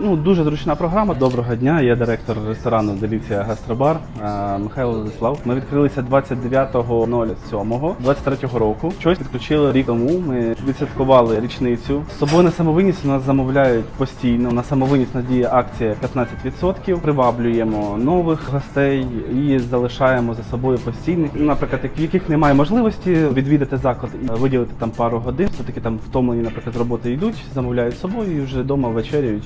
Ну, дуже зручна програма. Доброго дня. Я директор ресторану Деліція Гастробар е, Михайло Владислав. Ми відкрилися 29.07 23 року. Щось підключили рік тому. Ми відсвяткували річницю. З собою на самовиніс нас замовляють постійно. На самовиніс надіє акція 15%. Приваблюємо нових гостей і залишаємо за собою постійних. Наприклад, в яких немає можливості відвідати заклад і виділити там пару годин. Все таки там втомлені, наприклад, роботи йдуть, замовляють собою і вже вдома вечеряють.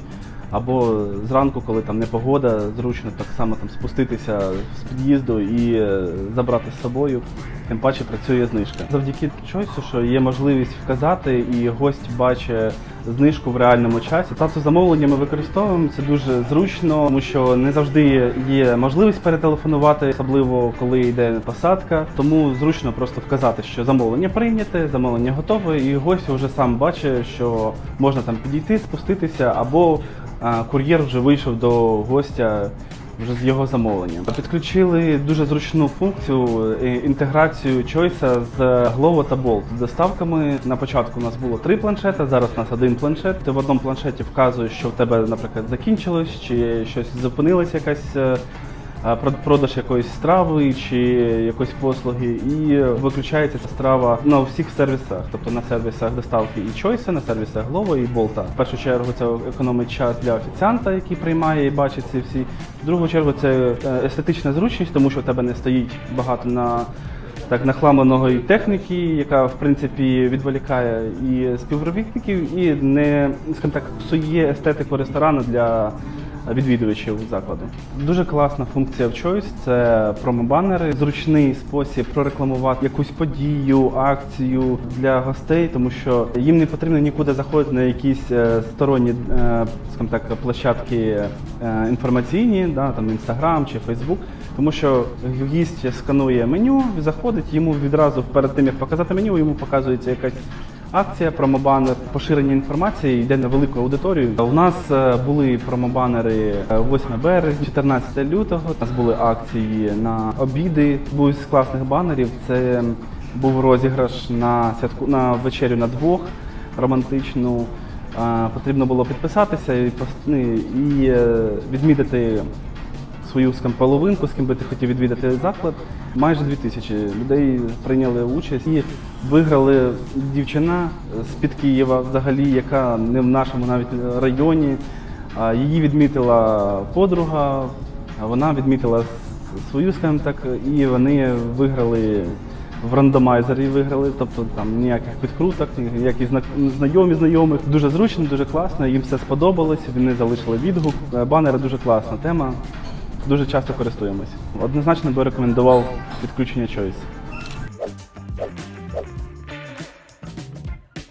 Або зранку, коли там непогода, зручно так само там спуститися з під'їзду і е, забрати з собою. Тим паче працює знижка. Завдяки чойсу, що є можливість вказати, і гость бачить знижку в реальному часі. Плату замовлення ми використовуємо. Це дуже зручно, тому що не завжди є можливість перетелефонувати, особливо коли йде посадка. Тому зручно просто вказати, що замовлення прийняте, замовлення готове, і гость вже сам бачить, що можна там підійти, спуститися, або кур'єр вже вийшов до гостя вже з його замовленням. Підключили дуже зручну функцію е, інтеграцію Choice з Glovo та Bolt. З доставками на початку у нас було три планшети, зараз у нас один планшет. Ти в одному планшеті вказуєш, що в тебе, наприклад, закінчилось, чи щось зупинилось якась. Продаж якоїсь страви чи якоїсь послуги, і виключається ця страва на всіх сервісах, тобто на сервісах доставки і Чойса, на сервісах Glovo і Болта. В першу чергу це економить час для офіціанта, який приймає і бачить ці всі. В другу чергу це е, естетична зручність, тому що в тебе не стоїть багато на так нахламленої техніки, яка в принципі відволікає і співробітників, і не скажімо так псує естетику ресторану для відвідувачів закладу. Дуже класна функція в Choice – це промобанери, зручний спосіб прорекламувати якусь подію, акцію для гостей, тому що їм не потрібно нікуди заходити на якісь е, сторонні, е, скажімо так, площадки е, інформаційні, да, там Instagram чи Facebook, тому що гість сканує меню, заходить, йому відразу перед тим як показати меню, йому показується якась. Акція промобанер поширення інформації йде на велику аудиторію. У нас е, були промобанери е, 8 березня, 14 лютого. У нас були акції на обіди. Був з класних банерів. Це був розіграш на святку на вечерю на двох романтичну. Е, Потрібно було підписатися і ну, і е, відмітити свою скам, половинку, з ким би ти хотів відвідати заклад. Майже дві тисячі людей прийняли участь і виграли дівчина з-під Києва, взагалі, яка не в нашому навіть районі. Її відмітила подруга, вона відмітила свою, скажімо так, і вони виграли. В рандомайзері виграли, тобто там ніяких підкруток, зна- знайомі знайомих. Дуже зручно, дуже класно. Їм все сподобалось. Вони залишили відгук. Банери дуже класна тема. Дуже часто користуємось. Однозначно би рекомендував підключення Choice.